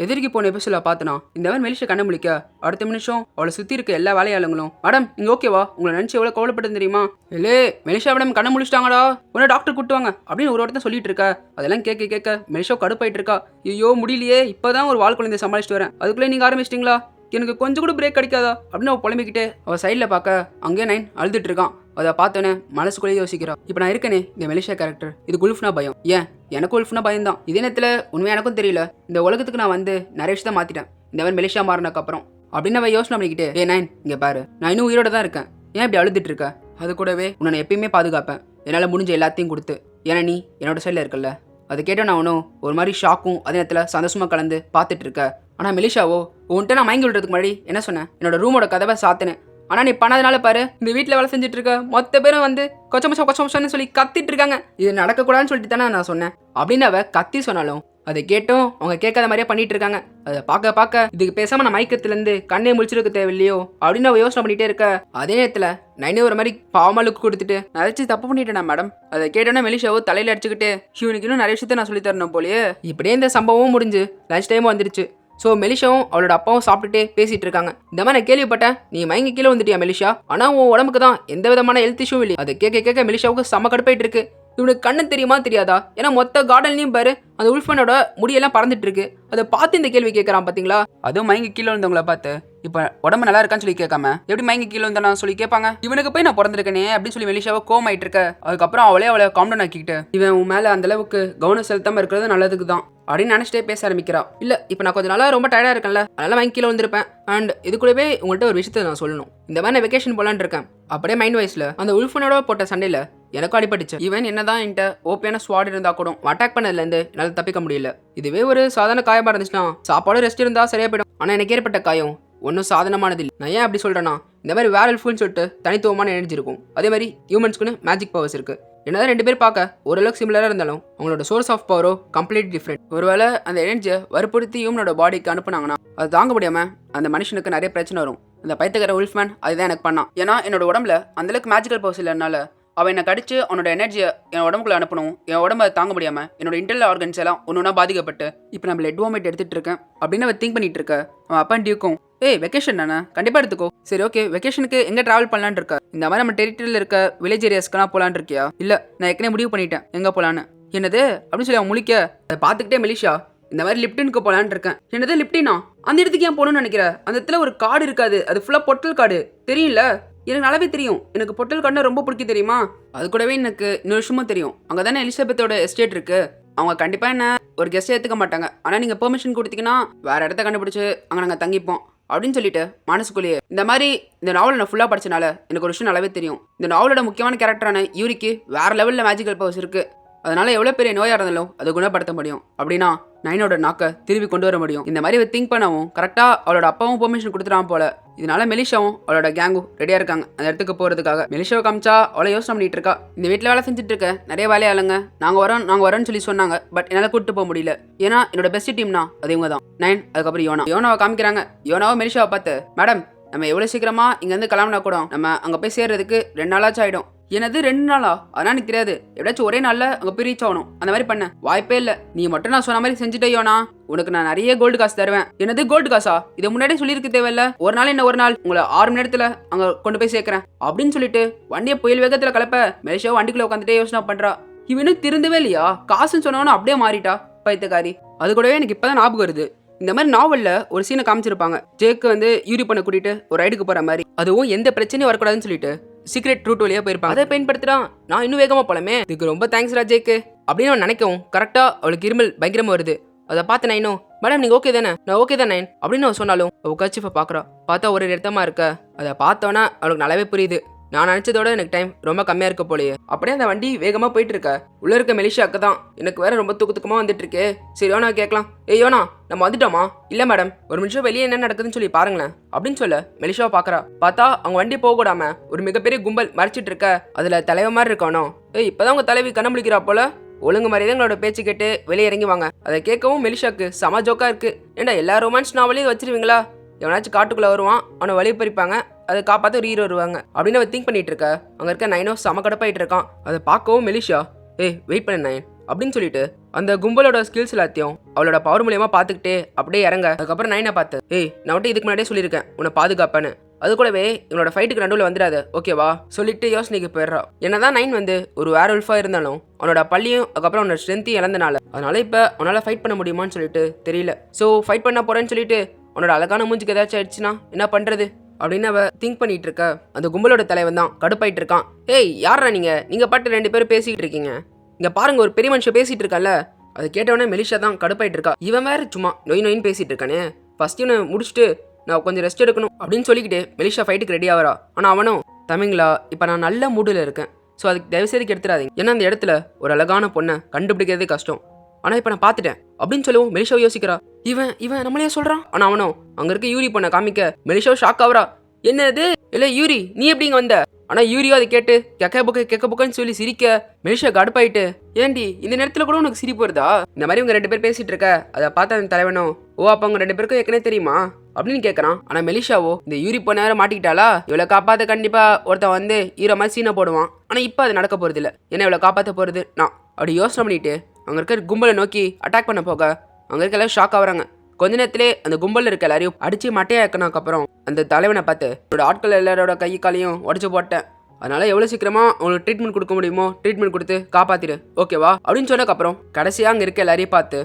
எதிர்க்கு போன எபிசோட பார்த்தனா இந்த மாதிரி மெலிஷா கண்ண முழிக்க அடுத்த நிமிஷம் அவளை சுத்தி இருக்க எல்லா வேலையாளுங்களும் மேடம் நீங்க ஓகேவா உங்களை நினைச்சு எவ்வளவு கவலைப்பட்டு தெரியுமா? இல்லே மெலிஷா மேடம் கண்ண முழிச்சிட்டாங்கடா. உடனே டாக்டர் கூட்டுவாங்க அப்படின்னு ஒரு ஒருத்தன் சொல்லிட்டு இருக்கா. அதெல்லாம் கேட்க கேட்க மெலிஷா கடுப்பாயிட்டு இருக்கா. ஐயோ முடியலையே. இப்பதான் ஒரு வாழ் குழந்தைய சமாளிச்சுட்டு வரேன். அதுக்குள்ளே நீங்க ஆரம்பிச்சிட்டீங்களா? எனக்கு கொஞ்சம் கூட பிரேக் கிடைக்காதா? அப்படின்னு அவள் புலம்பிக்கிட்டே அவள் சைடில் பார்க்க அங்கேயே நைன் அழுதுட்டு இருக்கான். அதை பார்த்தோன்னே மனசுக்குள்ளேயே யோசிக்கிறா. இப்போ நான் இருக்கேனே இந்த மெலிஷா கேரக்டர் இது குல்ஃப்னா பயம். ஏன்? எனக்கு குல்ஃப்னா பயம் தான் இதே நேரத்தில் உண்மையாக எனக்கும் தெரியல. இந்த உலகத்துக்கு நான் வந்து நிறைய விஷயத்தை மாற்றிட்டேன் இந்த மாதிரி மெலிஷா மாறினதுக்கப்புறம். அப்படின்னு அவன் யோசனை பண்ணிக்கிட்டே ஏ நைன் இங்கே பாரு. நான் இன்னும் உயிரோட தான் இருக்கேன். ஏன் இப்படி அழுதுட்டு இருக்க? அது கூடவே உன்னை நான் எப்பயுமே பாதுகாப்பேன். என்னால் முடிஞ்ச எல்லாத்தையும் கொடுத்து. ஏன்னா நீ என்னோட சைடில் இருக்கல்ல. அது கேட்ட நான் ஒன்றும் ஒரு மாதிரி ஷாக்கும் அதே நேரத்தில் சந்தோஷமாக கலந்து பார்த்துட்டு இருக்க. ஆனால் மெலிஷாவோ உன்கிட்ட நான் மயங்கி விடுறதுக்கு முன்னாடி என்ன சொன்னேன்? என்னோட ரூமோட கதவை சாத்தினேன். ஆனால் நீ பண்ணதுனால பாரு இந்த வீட்டில் வேலை செஞ்சுட்டு இருக்க மொத்த பேரும் வந்து கொச்சமச்சம் கொச்சமச்சம்னு சொல்லி கத்திட்டு இருக்காங்க இது நடக்கக்கூடாதுன்னு சொல்லிட்டு தானே நான் சொன்னேன். அப்படின்னு அவ கத்தி சொன்னாலும் அதை கேட்டும் அவங்க கேட்காத மாதிரியே பண்ணிட்டு இருக்காங்க அதை பார்க்க பார்க்க இதுக்கு பேசாம நான் மயக்கத்துலேருந்து கண்ணே முழிச்சிருக்க தேவையில்லையோ அப்படின்னு அவ யோசனை பண்ணிட்டே இருக்க. அதே நேரத்தில் நைனே ஒரு மாதிரி பாவமா லுக் கொடுத்துட்டு நான் தப்பு பண்ணிட்டேனா மேடம் அதை கேட்டோன்னா மெலிஷாவோ தலையில அடிச்சுக்கிட்டு இவனுக்கு இன்னும் நிறைய விஷயத்த நான் சொல்லி தரணும் போலயே. இப்படியே இந்த சம்பவமும் முடிஞ்சு லஞ்ச் டைம் வந்துருச்சு. ஸோ மெலிஷாவும் அவளோட அப்பாவும் சாப்பிட்டுட்டே பேசிட்டு இருக்காங்க. இந்த மாதிரி நான் கேள்விப்பட்டேன். நீ மயங்கி கீழே வந்துட்டியா மெலிஷா? ஆனால் உன் உடம்புக்கு தான் எந்த விதமான ஹெல்த் இஷ்யூ இல்லை. அதை கேட்க கேட்க மெலிஷாவுக்கு செம்ம கடுப்பாயிட்டு இருக்கு. இவனுக்கு கண்ணு தெரியுமா தெரியாதா? ஏன்னா மொத்த கார்டன்லையும் பாரு அந்த உல்ஃபனோட முடியெல்லாம் பறந்துட்டு இருக்கு. அதை பார்த்து இந்த கேள்வி கேட்கறான் பாத்தீங்களா? அதுவும் மயங்கி கீழே வந்தவங்கள பார்த்து இப்போ உடம்பு நல்லா இருக்கான்னு சொல்லி கேட்காம எப்படி மயங்கி கீழே வந்தானா சொல்லி கேட்பாங்க? இவனுக்கு போய் நான் பிறந்திருக்கேனே அப்படின்னு சொல்லி மெலிஷாவை கோம் ஆயிட்டு இருக்க. அதுக்கப்புறம் அவளே அவளை காம்டன் ஆக்கிக்கிட்டு இவன் உன் மேல அந்த அளவுக்கு கவனம் செலுத்தாம இருக்கிறது நல்லதுக்கு தான் அப்படின்னு நினச்சிட்டே பேச ஆரம்பிக்கிறா. இல்லை இப்போ நான் கொஞ்ச நாளாக ரொம்ப டயர்டாக இருக்கேன்ல. அதனால வாங்கி கீழே வந்திருப்பேன் அண்ட் இது கூடவே உங்கள்கிட்ட ஒரு விஷயத்தை நான் சொல்லணும். இந்த மாதிரி நான் வெக்கேஷன் போலான்னு இருக்கேன். அப்படியே மைண்ட் வைஸில் அந்த உல்ஃபனோட போட்ட சண்டையில் எனக்கும் அடிபட்டுச்சு. ஈவன் என்னதான் என்கிட்ட ஓப்பியான ஸ்வாட் இருந்தா கூட அட்டாக் பண்ணதுலேருந்து என்னால் தப்பிக்க முடியல. இதுவே ஒரு சாதாரண காயமாக இருந்துச்சுன்னா சாப்பாடு ரெஸ்ட் இருந்தால் சரியாக போயிடும். ஆனால் எனக்கு ஏற்பட்ட காயம் ஒன்றும் சாதனமானது இல்லை நான் ஏன் அப்படி சொல்கிறேன்னா இந்த மாதிரி வேற ஃபுல்னு சொல்லிட்டு தனித்துவமான எனர்ஜி இருக்கும். அதே மாதிரி ஹியூமன்ஸ்க்குன்னு மேஜிக் பவர்ஸ் இருக்கு. என்னதான் ரெண்டு பேர் பார்க்க ஓரளவுக்கு சிமிலராக இருந்தாலும் அவங்களோட சோர்ஸ் ஆஃப் பவரோ கம்ப்ளீட் டிஃப்ரெண்ட் ஒருவேளை அந்த எனர்ஜியை வற்புறுத்தி ஹியூமனோட பாடிக்கு அனுப்புனாங்கன்னா அது தாங்க முடியாம அந்த மனுஷனுக்கு நிறைய பிரச்சனை வரும். அந்த பைத்தகர உல்ஃப்மேன் அதுதான் எனக்கு பண்ணான். ஏன்னா என்னோட உடம்புல அந்தளவுக்கு மேஜிக்கல் பவர்ஸ் இல்லைனால அவன் என்னை கடிச்சு அவனோட எனர்ஜியை என் உடம்புக்குள்ள அனுப்பணும். என் உடம்ப அதை தாங்க முடியாமல் என்னோட இன்டர்னல் ஆர்கன்ஸ் எல்லாம் ஒன்று ஒன்றா பாதிக்கப்பட்டு இப்போ நம்ம லெட் வாமிட் எடுத்துட்டு இருக்கேன். அப்படின்னு அவன் திங்க் பண்ணிட்டு இருக்க. அவன் அப்பா டியூக்கும் ஏய் வெக்கேஷன் தானே? கண்டிப்பாக எடுத்துக்கோ. சரி ஓகே வெக்கேஷனுக்கு எங்கே ட்ராவல் பண்ணலான்னு இருக்க? இந்த மாதிரி நம்ம டெரிட்டரியில் இருக்க வில்லேஜ் ஏரியாஸ்க்கெல்லாம் போகலான்னு இருக்கியா? இல்லை நான் ஏற்கனவே முடிவு பண்ணிட்டேன். எங்கே போகலான்னு என்னது? அப்படின்னு சொல்லி அவன் முழிக்க அதை பார்த்துக்கிட்டே மெலிஷா இந்த மாதிரி லிப்டினுக்கு போகலான்னு இருக்கேன். என்னது லிப்டினா? அந்த இடத்துக்கு ஏன் போகணும்னு நினைக்கிறேன் அந்த இடத்துல ஒரு காடு இருக்காது. அது ஃபுல்லாக பொட்டல் காடு. தெரியல எனக்கு நல்லாவே தெரியும். எனக்கு பொட்டல் கண்ணை ரொம்ப பிடிக்கும் தெரியுமா? அது கூடவே எனக்கு இன்னொரு விஷயமும் தெரியும். அங்கே தானே எலிசபெத்தோட எஸ்டேட் இருக்கு. அவங்க கண்டிப்பாக என்ன ஒரு கெஸ்ட் ஏற்றுக்க மாட்டாங்க. ஆனால் நீங்கள் பெர்மிஷன் கொடுத்தீங்கன்னா வேறு இடத்த கண்டுபிடிச்சி அங்கே நாங்கள் தங்கிப்போம். அப்படின்னு சொல்லிட்டு மனசுக்குள்ளேயே. இந்த மாதிரி இந்த நாவலை நான் ஃபுல்லாக படிச்சனால எனக்கு ஒரு விஷயம் நல்லாவே தெரியும். இந்த நாவலோட முக்கியமான கேரக்டரான யூரிக்கு வேற லெவலில் மேஜிக்கல் பவர்ஸ் இருக்குது அதனால எவ்வளோ பெரிய நோயாக இருந்தாலும் அதை குணப்படுத்த முடியும். அப்படின்னா நைனோட நாக்கை திருப்பி கொண்டு வர முடியும். இந்த மாதிரி திங்க் பண்ணவும் கரெக்டாக அவளோட அப்பாவும் பெர்மிஷன் கொடுத்துட்டான் போல. இதனால மெலிஷாவும் அவளோட கேங்கும் ரெடியாக இருக்காங்க. அந்த இடத்துக்கு போகிறதுக்காக மெலிஷாவை காமிச்சா அவளை யோசனை பண்ணிட்டு இருக்கா. இந்த வீட்டில் வேலை செஞ்சுட்டு இருக்க நிறைய வேலையாளுங்க நாங்கள் வரோம் நாங்கள் வரோன்னு சொல்லி சொன்னாங்க. பட் என்னால் கூப்பிட்டு போக முடியல. ஏன்னா என்னோட பெஸ்ட் டீம்னா அது இவங்க தான். நைன் அதுக்கப்புறம் யோனா. யோனாவை காமிக்கிறாங்க. யோனாவை மெலிஷாவை பார்த்து மேடம் நம்ம எவ்வளோ சீக்கிரமா இங்கேருந்து கிளம்புனா கூட நம்ம அங்கே போய் சேர்றதுக்கு ரெண்டு நாளாச்சும் ஆகிடும் என்னது ரெண்டு நாளா? அதான் எனக்கு தெரியாது. எப்படியாச்சும் ஒரே நாளில் அங்கே பிரிச்சு ஆகணும். அந்த மாதிரி பண்ண. வாய்ப்பே இல்லை. நீ மட்டும் நான் சொன்ன மாதிரி செஞ்சுட்டேயோனா உனக்கு நான் நிறைய கோல்டு காசு தருவேன். என்னது கோல்டு காசா? இதை முன்னாடியே சொல்லியிருக்க தேவையில்ல. ஒரு நாள் என்ன ஒரு நாள்? உங்களை ஆறு மணி நேரத்தில் அங்கே கொண்டு போய் சேர்க்குறேன். அப்படின்னு சொல்லிட்டு வண்டியை புயல் வேகத்தில் கலப்ப மெலிஷா வண்டிக்குள்ள உட்காந்துட்டே யோசனை பண்ணுறா இவனும் திருந்தவே இல்லையா? காசுன்னு சொன்னவனு அப்படியே மாறிட்டா பைத்தக்காரி அது கூடவே எனக்கு இப்போதான் ஞாபகம் வருது. இந்த மாதிரி நாவலில் ஒரு சீனை காமிச்சிருப்பாங்க. ஜேக்கு வந்து யூரி பண்ண கூட்டிட்டு ஒரு ரைடுக்கு போற மாதிரி. அதுவும் எந்த பிரச்சனையும் வரக்கூடாதுன்னு சொல்லிட்டு. சீக்ரெட் ரூட் வழியாக போயிருப்பாங்க. அதை பயன்படுத்துறான் நான் இன்னும் வேகமாக போலமே. இதுக்கு ரொம்ப தேங்க்ஸ் ரா ஜேக்கு அப்படின்னு அவன் நினைக்கவும் கரெக்டாக அவளுக்கு இருமல் பயங்கரமாக வருது. அதை பார்த்து நைனும் மேடம் நீங்கள் ஓகே தானே? நான் ஓகே தான் நைன் அப்படின்னு அவன் சொன்னாலும் அவள் கச்சிஃபை பார்க்குறா. பார்த்தா ஒரு இடத்தமா இருக்க. அதை பார்த்தோன்னா அவளுக்கு நல்லாவே புரியுது. நான் நினச்சதோட எனக்கு டைம் ரொம்ப கம்மியாக இருக்க போலயே. அப்படியே அந்த வண்டி வேகமாக போயிட்டு இருக்க உள்ள இருக்க மெலிஷாக்கு தான் எனக்கு வேற ரொம்ப தூக்கு தூக்கமாக வந்துட்டு இருக்கே சரி யோனா கேட்கலாம். ஏ யோனா நம்ம வந்துட்டோமா? இல்லை மேடம் ஒரு நிமிஷம் வெளியே என்ன நடக்குதுன்னு சொல்லி பாருங்களேன். அப்படின்னு சொல்ல மெலிஷாவை பார்க்குறா. பார்த்தா அவங்க வண்டி போக கூடாம ஒரு மிகப்பெரிய கும்பல் மறைச்சிட்டு இருக்க அதில் தலைவர் மாதிரி இருக்கானோ? ஏய் இப்போதான் உங்க தலைவி கண்ண முழிக்கிறா போல. ஒழுங்கு மாதிரி எங்களோட பேச்சு கேட்டு வெளியே இறங்கி வாங்க. அதை கேட்கவும் மெலிஷாக்கு செம ஜோக்கா இருக்கு. ஏண்டா எல்லா ரொமான்ஸ் நாவலையும் வச்சிருவீங்களா? எவனாச்சும் காட்டுக்குள்ள வருவான் அவனை வழி பறிப்பாங்க. அதை காப்பாற்ற ஒரு ஹீரோ வருவாங்க. அப்படின்னு அவன் திங்க் பண்ணிட்டு இருக்க. அங்கே இருக்க நைனோ செம கடப்பாயிட்டு இருக்கான். அதை பார்க்கவும் மெலிஷா ஏய் வெயிட் பண்ணு நைன் அப்படின்னு சொல்லிட்டு அந்த கும்பலோட ஸ்கில்ஸ் எல்லாத்தையும் அவளோட பவர் மூலியமா பார்த்துக்கிட்டே அப்படியே இறங்க. அதுக்கப்புறம் நைனை பார்த்து ஏய் நான் மட்டும் இதுக்கு முன்னாடியே சொல்லியிருக்கேன். உன்னை பாதுகாப்பேன்னு. அது கூடவே இவனோட ஃபைட்டுக்கு நடுவில் வந்துடாது ஓகேவா சொல்லிட்டு யோசனைக்கு போயிடுறா. என்னதான் நைன் வந்து ஒரு வேற உல்ஃபா இருந்தாலும் அவனோட பள்ளியும் அதுக்கப்புறம் அவனோட ஸ்ட்ரென்த்தையும் இழந்தனால அதனால இப்போ அவனால் ஃபைட் பண்ண முடியுமான்னு சொல்லிட்டு தெரியல. ஸோ ஃபைட் பண்ண போறேன்னு சொல்லிட்டு உன்னோட அழகான மூஞ்சிக்கு ஏதாச்சும் ஆயிடுச்சுன்னா என்ன பண்றது? அப்படின்னு அவ திங்க் பண்ணிட்டு இருக்க. அந்த கும்பலோட தலைவன் தான் கடுப்பாயிட்டு இருக்கான். ஏய் யாரா நீங்க? நீங்க பாட்டு ரெண்டு பேரும் பேசிக்கிட்டு இருக்கீங்க. இங்க பாருங்க ஒரு பெரிய மனுஷன் பேசிட்டு இருக்கல அது கேட்டவொடனே மெலிஷா தான் கடுப்பாயிட்டு இருக்கா. இவன் வேற சும்மா நொய் நொயின்னு பேசிட்டு இருக்கானே. ஃபர்ஸ்ட் இவனை முடிச்சுட்டு நான் கொஞ்சம் ரெஸ்ட் எடுக்கணும் அப்படின்னு சொல்லிக்கிட்டு மெலிஷா ஃபைட்டுக்கு ரெடி ஆகிறா ஆனால் அவனும் தமிங்களா இப்போ நான் நல்ல மூடில் இருக்கேன். ஸோ அதுக்கு தயவுசெய்து கெடுத்துறாதீங்க. ஏன்னா அந்த இடத்துல ஒரு அழகான பொண்ணை கண்டுபிடிக்கிறதே கஷ்டம். ஆனால் இப்போ நான் பார்த்துட்டேன். அப்படின்னு சொல்லவும் மெலிஷாவை யோசிக்கிறா. இவன் இவன் நம்மளையே சொல்கிறான் ஆனால் அவனும் அங்கே இருக்க யூரி பொண்ணை காமிக்க மெலிஷாவை ஷாக் ஆகுறா என்னது? இல்லை யூரி நீ எப்படி இங்கே வந்த? ஆனால் யூரியோ அதை கேட்டு கெக்க புக்க கெக்க புக்கன்னு சொல்லி சிரிக்க மெலிஷா கடுப்பாயிட்டு ஏண்டி இந்த நேரத்தில் கூட உனக்கு சிரிப்பு வருதா? இந்த மாதிரி உங்க ரெண்டு பேர் பேசிட்டு இருக்க அதை பார்த்தா அந்த தலைவனும் ஓ அப்போ உங்க ரெண்டு பேருக்கும் ஏற்கனவே தெரியுமா? அப்படின்னு கேட்குறான் ஆனால் மெலிஷாவோ இந்த யூரி போன வேற மாட்டிக்கிட்டாலா இவ்வளோ காப்பாற்ற கண்டிப்பாக ஒருத்தன் வந்து ஹீரோ மாதிரி சீனை போடுவான். ஆனால் இப்போ அது நடக்க போகிறது இல்லை ஏன்னா இவ்வளோ காப்பாற்ற போகிறது நான். அப்படி யோசனை பண்ணிட்டு அங்கே இருக்க கும்பலை நோக்கி அட்டாக் பண்ண போக அங்கே இருக்க எல்லாரும் ஷாக் ஆகுறாங்க. கொஞ்ச நேரத்திலே அந்த கும்பலில் இருக்க எல்லாரையும் அடித்து மட்டையாக்கினதுக்கு அப்புறம் அந்த தலைவனை பார்த்து என்னோட ஆட்கள் எல்லாரோட கை காலையும் உடச்சி போட்டேன். அதனால் எவ்வளோ சீக்கிரமாக உங்களுக்கு ட்ரீட்மெண்ட் கொடுக்க முடியுமோ ட்ரீட்மெண்ட் கொடுத்து காப்பாத்திடு. ஓகேவா அப்படின்னு சொன்னதுக்கப்புறம் கடைசியாக அங்கே இருக்க எல்லாரையும் பார்த்து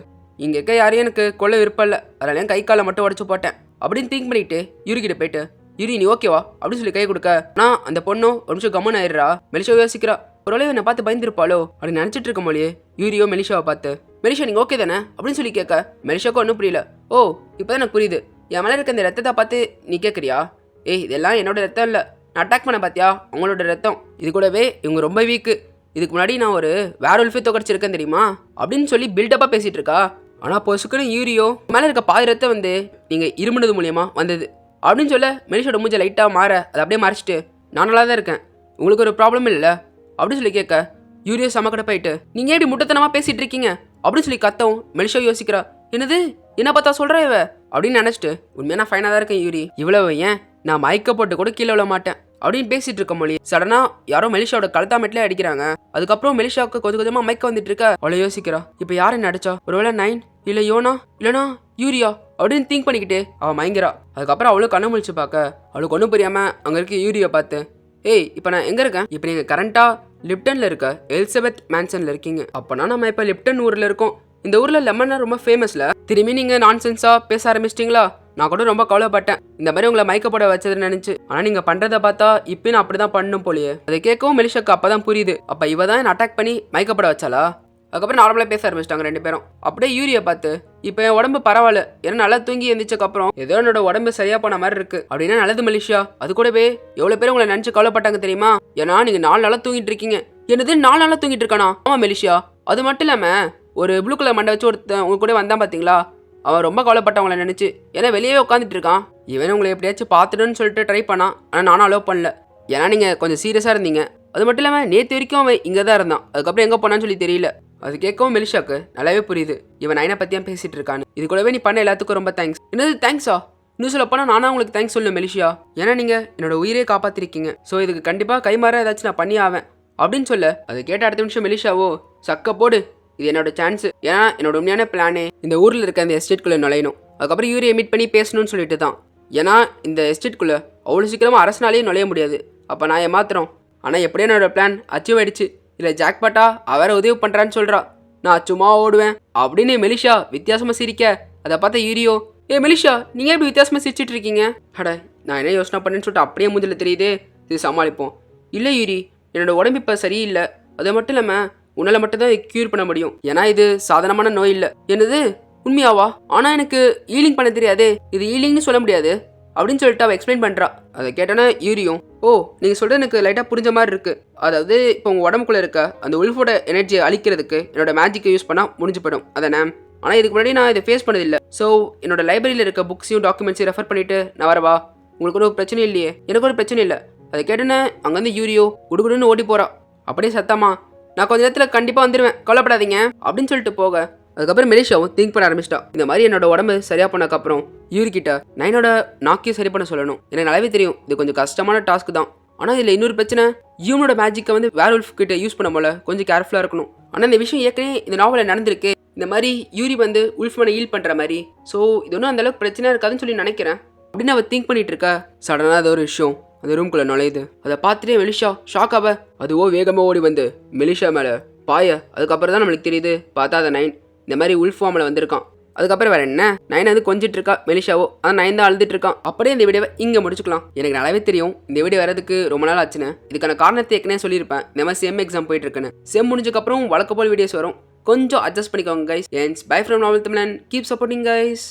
இங்கே இருக்க யாரையும் எனக்கு கொள்ள விருப்பம் இல்லை. அதனால என் கை காலை மட்டும் உடச்சி போட்டேன். அப்படின்னு திங்க் பண்ணிட்டு யூரிக்கிட்ட போயிட்டு யூரி நீ ஓகேவா அப்படின்னு சொல்லி கை கொடுக்க நான் அந்த பொண்ணும் ஒரு நிமிஷம் கம்மன் ஆயிடுறா. மெலிச்சோ யோசிக்கிறா. ஒரு என்னை பார்த்து பயந்துருப்பாளோ? அப்படின்னு நினச்சிட்டு இருக்க மொழியே யூரியோ மெலிஷாவை பார்த்து மெலிஷா நீங்கள் ஓகே தானே? அப்படின்னு சொல்லி கேட்க மெலிஷாக்கும் ஒன்றும் புரியல. ஓ இப்போ எனக்கு புரியுது. என் மேலே இருக்க இந்த ரத்தத்தை பார்த்து நீ கேட்குறியா ஏய் இதெல்லாம் என்னோட ரத்தம் இல்லை. நான் அட்டாக் பண்ண பார்த்தியா அவங்களோட ரத்தம். இது கூடவே இவங்க ரொம்ப வீக்கு இதுக்கு முன்னாடி நான் ஒரு வேற உல்ஃபே தொகடிச்சிருக்கேன் தெரியுமா? அப்படின்னு சொல்லி பில்டப்பாக பேசிகிட்டு இருக்கா. ஆனால் பொசுக்குன்னு யூரியோ மேலே இருக்க பாதி ரத்தம் வந்து நீங்கள் இருமுனது மூலியமாக வந்தது. அப்படின்னு சொல்ல மெலிஷோட மூஞ்ச லைட்டாக மாற அதை அப்படியே மறைச்சிட்டு நான் நல்லா தான் இருக்கேன். உங்களுக்கு ஒரு ப்ராப்ளம் இல்லை. அப்படின்னு சொல்லி கேட்க யூரியோ சமக்கடை போயிட்டு நீங்கள் எப்படி முட்டத்தனமாக பேசிட்டு இருக்கீங்க? அப்படின்னு சொல்லி கத்தவும் மெலிஷா யோசிக்கிறா என்னது? என்ன பார்த்தா சொல்கிற இவ? அப்படின்னு நினச்சிட்டு உண்மையாக நான் ஃபைனாக தான் இருக்கேன் யூரி. இவ்வளவு ஏன்? நான் மயக்க போட்டு கூட கீழே விழ மாட்டேன். அப்படின்னு பேசிட்டு இருக்க மொழி சடனா யாரோ மெலிஷாவோட கழுத்தாமெட்ல அடிக்கிறாங்க. அதுக்கப்புறம் மெலிஷாவுக்கு கொஞ்சம் கொஞ்சமா மயக்க வந்துட்டு இருக்க. அவளை யோசிக்கிறா இப்போ என்ன அடிச்சா? ஒருவேளை நைன் இல்ல யோனா? இல்லனா யூரியா? அப்படின்னு திங்க் பண்ணிக்கிட்டு அவள் மயங்கிறா. அதுக்கப்புறம் அவளும் கண்ணு முழிச்சு பார்க்க அவளுக்கு ஒன்றும் புரியாம அங்க இருக்க யூரியா பார்த்து ஏய் இப்போ நான் எங்கே இருக்கேன்? இப்போ நீங்கள் கரண்ட்டாக லிப்டனில் இருக்க எலிசபெத் மேன்சனில் இருக்கீங்க. அப்போனா நம்ம இப்போ லிப்டன் ஊரில் இருக்கோம். இந்த ஊரில் லெமன்னா ரொம்ப ஃபேமஸில் திரும்பி நீங்கள் நான் சென்ஸாக பேச ஆரம்பிச்சிட்டிங்களா? நான் கூட ரொம்ப கவலைப்பட்டேன். இந்த மாதிரி உங்களை மயக்கப்பட வச்சதுன்னு நினைச்சு. ஆனா நீங்க பண்றதை பார்த்தா இப்போ நான் அப்படிதான் பண்ணும் போலியே. அதை கேட்கவும் மெலிஷாக்கு அப்பதான் புரியுது. அப்ப இவ தான் அட்டாக் பண்ணி மயக்கப்பட வச்சாளா? அதுக்கப்புறம் நார்மலாக பேச ஆரம்பிச்சிட்டாங்க ரெண்டு பேரும். அப்படியே யூரியை பார்த்து இப்போ என் உடம்பு பரவாயில்ல. ஏன்னா நல்லா தூங்கி எந்திரிச்சக்கப்புறம் ஏதோ என்னோட உடம்பு சரியா போன மாதிரி இருக்கு. அப்படின்னா நல்லது மலேசியா. அது கூடவே எவ்வளோ பேர் உங்களை நினச்சி கவலைப்பட்டாங்க தெரியுமா? ஏன்னா நீங்கள் நாலு நாளாக தூங்கிட்டு இருக்கீங்க. என்னது நாலு நாளாக தூங்கிட்டு இருக்கானா? ஆமாம் மெலிஷியா அது மட்டும் இல்லாமல் ஒரு ப்ளூ கலர் மண்டை வச்சு ஒருத்தன் உங்க கூட வந்தான் பார்த்தீங்களா அவன் ரொம்ப கவலைப்பட்டவங்கள நினச்சி ஏன்னா வெளியே உட்காந்துட்டு இருக்கான். இவன் உங்களை எப்படியாச்சும் பார்த்துடுன்னு சொல்லிட்டு ட்ரை பண்ணான். ஆனால் நானும் அலோவ் பண்ணல. ஏன்னா நீங்கள் கொஞ்சம் சீரியஸாக இருந்தீங்க. அது மட்டும் இல்லாமல் நேற்று வரைக்கும் அவன் இங்கே தான் இருந்தான். அதுக்கப்புறம் எங்கே போனான்னு சொல்லி தெரியல. அது கேட்கவும் மெலிஷாக்கு. நல்லாவே புரியுது. இவன் நைனை பற்றியும் பேசிகிட்டு இருக்கான்னு. இது கூடவே நீ பண்ண எல்லாத்துக்கும் ரொம்ப தேங்க்ஸ் என்னது தேங்க்ஸா இன்னும் சொல்ல போனால் நானும் உங்களுக்கு தேங்க்ஸ் சொல்லு மெலிஷியா. ஏன்னா நீங்கள் என்னோட உயிரே காப்பாற்றிருக்கீங்க ஸோ இதுக்கு கண்டிப்பாக கைமாற ஏதாச்சும் நான் பண்ணி ஆவேன். அப்படின்னு சொல்ல. அது கேட்ட அடுத்த நிமிஷம் மெலிஷாவோ சக்க போடு. இது என்னோட சான்ஸ் ஏன்னா என்னோட உண்மையான பிளானே இந்த ஊரில் இருக்க அந்த எஸ்டேட்குள்ளே நுழையணும். அதுக்கப்புறம் யூரியை மீட் பண்ணி பேசணும்னு சொல்லிட்டு தான். ஏன்னா இந்த எஸ்டேட்குள்ளே அவ்வளோ சீக்கிரமாக அரசனாலேயே நுழைய முடியாது. அப்போ நான் ஏமாத்துறோம். ஆனால் எப்படியோ என்னோட பிளான் அச்சீவ் ஆயிடுச்சு. இல்லை ஜாக்பாட்டா அவரை உதவி பண்ணுறான்னு சொல்கிறா நான் சும்மா ஓடுவேன். அப்படின்னு மெலிஷா வித்தியாசமாக சிரிக்க அதை பார்த்தா யூரியோ ஏ மெலிஷா நீங்கள் எப்படி வித்தியாசமாக சிரிச்சிட்டு இருக்கீங்க? அட நான் என்ன யோசனை பண்ணேன்னு சொல்லிட்டு அப்படியே மூஞ்சில் தெரியுது. இது சமாளிப்போம். இல்லை யூரி என்னோட உடம்பு இப்போ சரியில்லை. அது மட்டும் இல்லாமல் உன்னால் மட்டும்தான் க்யூர் பண்ண முடியும். ஏன்னா இது சாதாரணமான நோய் இல்லை. என்னது? உண்மையாவா? ஆனால் எனக்கு ஈலிங் பண்ண தெரியாதே. இது ஈலிங்னு சொல்ல முடியாது. அப்படின்னு சொல்லிட்டு அவள் எக்ஸ்பிளைன் பண்ணுறா அதை கேட்டோன்னே யூரியும் ஓ நீங்கள் சொல்கிறது எனக்கு லைட்டாக புரிஞ்ச மாதிரி இருக்குது அதாவது இப்போ உங்கள் உடம்புக்குள்ளே இருக்க அந்த உல்ஃபோட எனர்ஜியை அழிக்கிறதுக்கு என்னோட மேஜிக்கை யூஸ் பண்ணால் முடிஞ்சு போயிடும். அதானே? ஆனால் இதுக்கு முன்னாடி நான் இதை ஃபேஸ் பண்ணதில்லை. ஸோ என்னோட லைப்ரரியில் இருக்க புக்ஸையும் டாக்குமெண்ட்ஸையும் ரெஃபர் பண்ணிவிட்டு நான் வரவா? உங்களுக்கு ஒரு பிரச்சனை இல்லையே. எனக்கு ஒரு பிரச்சனை இல்லை. அதை கேட்டோன்னே அங்கேருந்து யூரியோ குடுகுடுன்னு ஓடி போகிறா அப்படியே சத்தமா நான் கொஞ்ச நேரத்தில் கண்டிப்பாக வந்துடுவேன் கவலைப்படாதீங்க. அப்படின்னு சொல்லிட்டு போக அதுக்கப்புறம் மெலிஷாவும் திங்க் பண்ண ஆரம்பிச்சிட்டா. இந்த மாதிரி என்னோட உடம்பு சரியா பண்ணக்கப்புறம் யூரி கிட்ட நைனோட நாக்கையும் சரி பண்ண சொல்லணும். எனக்கு நல்லாவே தெரியும். இது கொஞ்சம் கஷ்டமான டாஸ்க் தான். ஆனால் இதில் இன்னொரு பிரச்சனை ஹியூமனோட மேஜிக்கை வந்து வேர் உல்ஃப் கிட்ட யூஸ் பண்ண போல கொஞ்சம் கேர்ஃபுல்லாக இருக்கணும். ஆனால் இந்த விஷயம் ஏற்கனவே இந்த நாவலில் நடந்திருக்கு. இந்த மாதிரி யூரி வந்து உல்ஃப் மேனை ஹீல் பண்ணுற மாதிரி. ஸோ இது ஒன்றும் அந்தளவுக்கு பிரச்சனை இருக்காதுன்னு சொல்லி நினைக்கிறேன். அப்படின்னு அவள் திங்க் பண்ணிட்டு இருக்கா. சடனாக அது ஒரு விஷயம். அந்த ரூம்குள்ளே நுழையுது. அதை பார்த்துட்டே மெலிஷா ஷாக் ஆவ. அதுவோ வேகமாக ஓடி வந்து மெலிஷா மேலே பாய. அதுக்கப்புறம் தான் நம்மளுக்கு தெரியுது. பார்த்தா அதை நைன் இந்த மாதிரி உள் ஃபார்மில் வந்திருக்கான். அதுக்கப்புறம் வேற என்ன? நயன் வந்து கொஞ்சிட்டு இருக்கா மெலிஷாவோ? ஆனால் நயன் தான் அழுதுட்டு இருக்கான் அப்படியே இந்த வீடியோவை இங்கே முடிச்சுக்கலாம். எனக்கு நல்லாவே தெரியும். இந்த வீடியோ வரதுக்கு ரொம்ப நாள் ஆச்சுன்னு. இதுக்கான காரணத்தை ஏற்கனவே சொல்லியிருப்பேன். இந்த மாதிரி செம் எக்ஸாம் போயிட்டு இருக்குன்னு செம் முடிஞ்சக்கப்புறம் வழக்க போல் வீடியோஸ் வரும். கொஞ்சம் அட்ஜஸ்ட் பண்ணிக்கோங்க guys ends bye from Naval Tamilan keep supporting guys